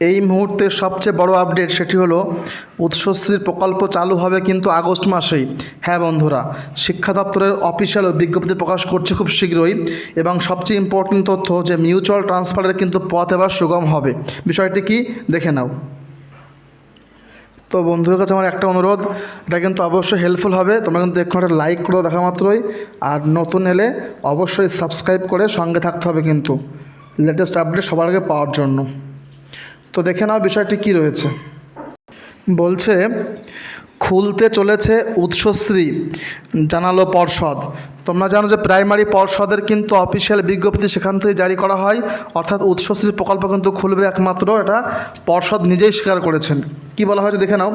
এই মুহূর্তের সবচেয়ে বড় আপডেট সেটি হলো, উৎসশ্রীর প্রকল্প চালু হবে কিন্তু আগস্ট মাসেই। হ্যাঁ বন্ধুরা, শিক্ষা দপ্তরের অফিসিয়াল বিজ্ঞপ্তি প্রকাশ করছে খুব শীঘ্রই এবং সবচেয়ে ইম্পর্টেন্ট তথ্য যে মিউচুয়াল ট্রান্সফারের কিন্তু পথ এবার সুগম হবে। বিষয়টি কি? দেখে নাও। তো বন্ধুদের কাছে আমার একটা অনুরোধ, এটা কিন্তু অবশ্যই হেল্পফুল হবে। তোমরা কিন্তু একটা লাইক করো দেখা মাত্রই। আর নতুন এলে অবশ্যই সাবস্ক্রাইব করে সঙ্গে থাকতে হবে কিন্তু। লেটেস্ট আপডেট সবার আগে পাওয়ার জন্য। তো দেখে নাও বিষয়টি কী রয়েছে। বলছে, খুলতে চলেছে উৎসশ্রী, জানালো পর্ষদ। তোমরা জানো যে প্রাইমারি পর্ষদের কিন্তু অফিসিয়াল বিজ্ঞপ্তি সেখান থেকে জারি করা হয়, অর্থাৎ উৎসশ্রী প্রকল্প কিন্তু খুলবে একমাত্র, এটা পর্ষদ নিজেই স্বীকার করেছেন। কি বলা হয়েছে দেখে নাও।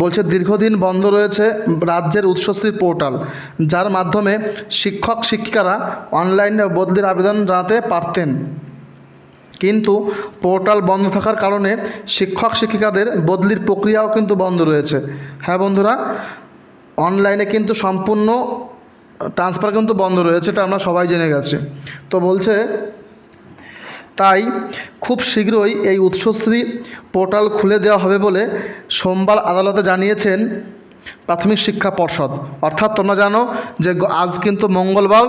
বলছে, দীর্ঘদিন বন্ধ রয়েছে রাজ্যের উৎসশ্রী পোর্টাল, যার মাধ্যমে শিক্ষক শিক্ষিকারা অনলাইনে বদলির আবেদন জানাতে পারতেন। কিন্তু পোর্টাল বন্ধ থাকার কারণে শিক্ষক শিক্ষিকাদের বদলির প্রক্রিয়াও কিন্তু বন্ধ রয়েছে। হ্যাঁ বন্ধুরা, অনলাইনে কিন্তু সম্পূর্ণ ট্রান্সফার কিন্তু বন্ধ রয়েছে, এটা আমরা সবাই জেনে গেছি। তো বলছে, তাই খুব শীঘ্রই এই উৎসশ্রী পোর্টাল খুলে দেওয়া হবে বলে সোমবার আদালতে জানিয়েছেন প্রাথমিক শিক্ষা পর্ষদ। অর্থাৎ তোমরা জানো যে আজ কিন্তু মঙ্গলবার,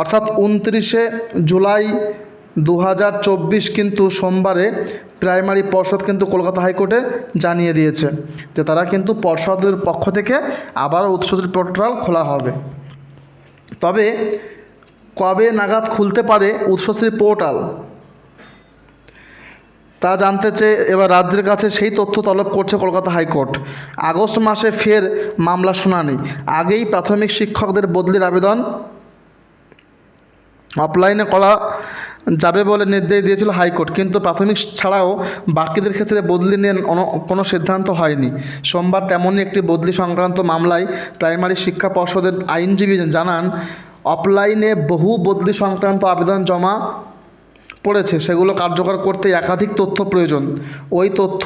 অর্থাৎ উনত্রিশে জুলাই দু হাজার চব্বিশ কিন্তু সোমবারে প্রাইমারি পর্ষদ কিন্তু কলকাতা হাইকোর্টে জানিয়ে দিয়েছে যে তারা কিন্তু পর্ষদের পক্ষ থেকে আবার উৎসশ্রী পোর্টাল খোলা হবে। তবে কবে নাগাদ খুলতে পারে উৎসশ্রী পোর্টাল? তা জানতে চেয়ে এবার রাজ্যের কাছে সেই তথ্য তলব করছে কলকাতা হাইকোর্ট। আগস্ট মাসে ফের মামলা শুনানি। আগেই প্রাথমিক শিক্ষকদের বদলির আবেদন অফলাইনে করা যাবে বলে নির্দেশ দিয়েছিল হাইকোর্ট। কিন্তু প্রাথমিক ছাড়াও বাকিদের ক্ষেত্রে বদলি নিয়ে কোনো সিদ্ধান্ত হয়নি। সোমবার তেমনই একটি বদলি সংক্রান্ত মামলায় প্রাইমারি শিক্ষা পর্ষদের আইনজীবী জানান অফলাইনে বহু বদলি সংক্রান্ত আবেদন জমা পড়েছে, সেগুলো কার্যকর করতে একাধিক তথ্য প্রয়োজন। ওই তথ্য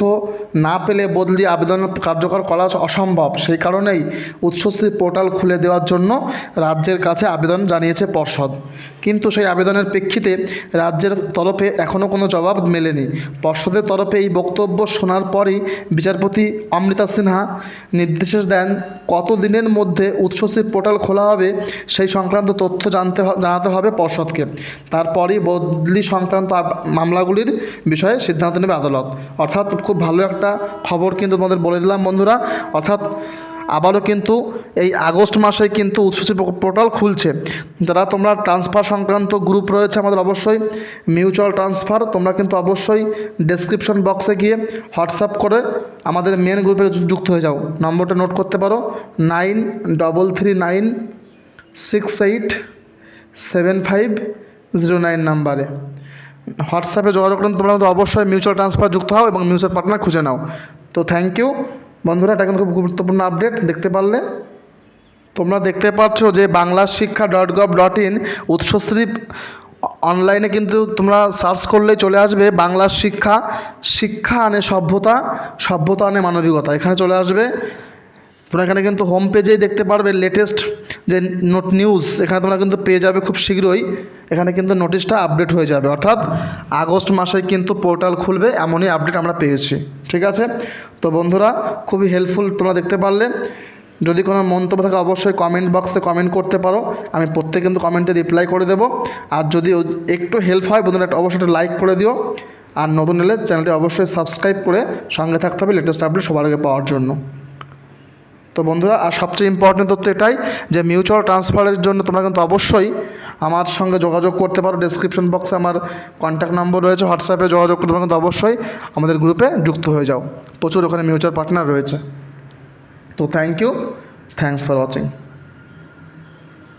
না পেলে বদলি আবেদন কার্যকর করা অসম্ভব। সেই কারণেই উৎসশ্রী পোর্টাল খুলে দেওয়ার জন্য রাজ্যের কাছে আবেদন জানিয়েছে পর্ষদ। কিন্তু সেই আবেদনের প্রেক্ষিতে রাজ্যের তরফে এখনও কোনো জবাব মেলেনি। পর্ষদের তরফে এই বক্তব্য শোনার পরই বিচারপতি অমৃতা সিনহা নির্দেশ দেন কত দিনের মধ্যে উৎসশ্রী পোর্টাল খোলা হবে সেই সংক্রান্ত তথ্য জানতে জানাতে হবে পর্ষদকে। তারপরই বদলি সংক্রান্ত আব- মামলাগুলির বিষয়ে সিদ্ধান্ত নেবে আদালত। অর্থাৎ খুব ভালো একটা খবর কিন্তু তোমাদের বলে দিলাম বন্ধুরা। অর্থাৎ আবারও কিন্তু এই আগস্ট মাসে কিন্তু উৎসশ্রী পোর্টাল খুলছে। যারা তোমরা ট্রান্সফার সংক্রান্ত গ্রুপ রয়েছে আমাদের অবশ্যই মিউচুয়াল ট্রান্সফার, তোমরা কিন্তু অবশ্যই ডেসক্রিপশন বক্সে গিয়ে হোয়াটসঅ্যাপ করে আমাদের মেন গ্রুপে যুক্ত হয়ে যাও। নম্বরটা নোট করতে পারো। Nine double three nine six eight seven five zero nine নাম্বারে। হোয়াটসঅ্যাপে যোগাযোগ করুন, তোমরা কিন্তু অবশ্যই মিউচুয়াল ট্রান্সফার যুক্ত হও এবং মিউচুয়াল পার্টনার খুঁজে নাও। তো থ্যাংক ইউ বন্ধুরা, এটা কিন্তু খুব গুরুত্বপূর্ণ আপডেট দেখতে পারলে? তোমরা দেখতে পাচ্ছ যে Bangla Shiksha dot gov dot in Utsashree অনলাইনে কিন্তু তোমরা সার্চ করলেই চলে আসবে বাংলা শিক্ষা শিক্ষা আনে সভ্যতা সভ্যতা আনে মানবিকতা। এখানে চলে আসবে তোমরা এখানে কিন্তু হোম পেজেই দেখতে পারবে লেটেস্ট যে নোট নিউজ এখানে তোমরা কিন্তু পেয়ে যাবে খুব শীঘ্রই। এখানে কিন্তু নোটিশটা আপডেট হয়ে যাবে। অর্থাৎ আগস্ট মাসে কিন্তু পোর্টাল খুলবে, এমনই আপডেট আমরা পেয়েছি। ঠিক আছে? তো বন্ধুরা, খুবই হেল্পফুল তোমরা দেখতে পারলে। যদি কোনো মন্তব্য থাকে, অবশ্যই কমেন্ট বক্সে কমেন্ট করতে পারো। আমি প্রত্যেক কিন্তু কমেন্টে রিপ্লাই করে দেবো। আর যদি একটু হেল্প হয়, বন্ধুরা, একটা অবশ্যই লাইক করে দিও। আর নতুন এলে চ্যানেলটি অবশ্যই সাবস্ক্রাইব করে সঙ্গে থাকতে হবে লেটেস্ট আপডেট সবার আগে পাওয়ার জন্য। তো বন্ধুরা, আর সবচেয়ে ইম্পর্টেন্ট তথ্য এটাই যে মিউচুয়াল ট্রান্সফারের জন্য তোমরা কিন্তু অবশ্যই আমার সঙ্গে যোগাযোগ করতে পারো। ডেসক্রিপশন বক্সে আমার কন্ট্যাক্ট নম্বর রয়েছে হোয়াটসঅ্যাপে যোগাযোগ করতে তোমরা কিন্তু অবশ্যই আমাদের গ্রুপে যুক্ত হয়ে যাও। প্রচুর ওখানে মিউচুয়াল পার্টনার রয়েছে। তো thank you thanks for watching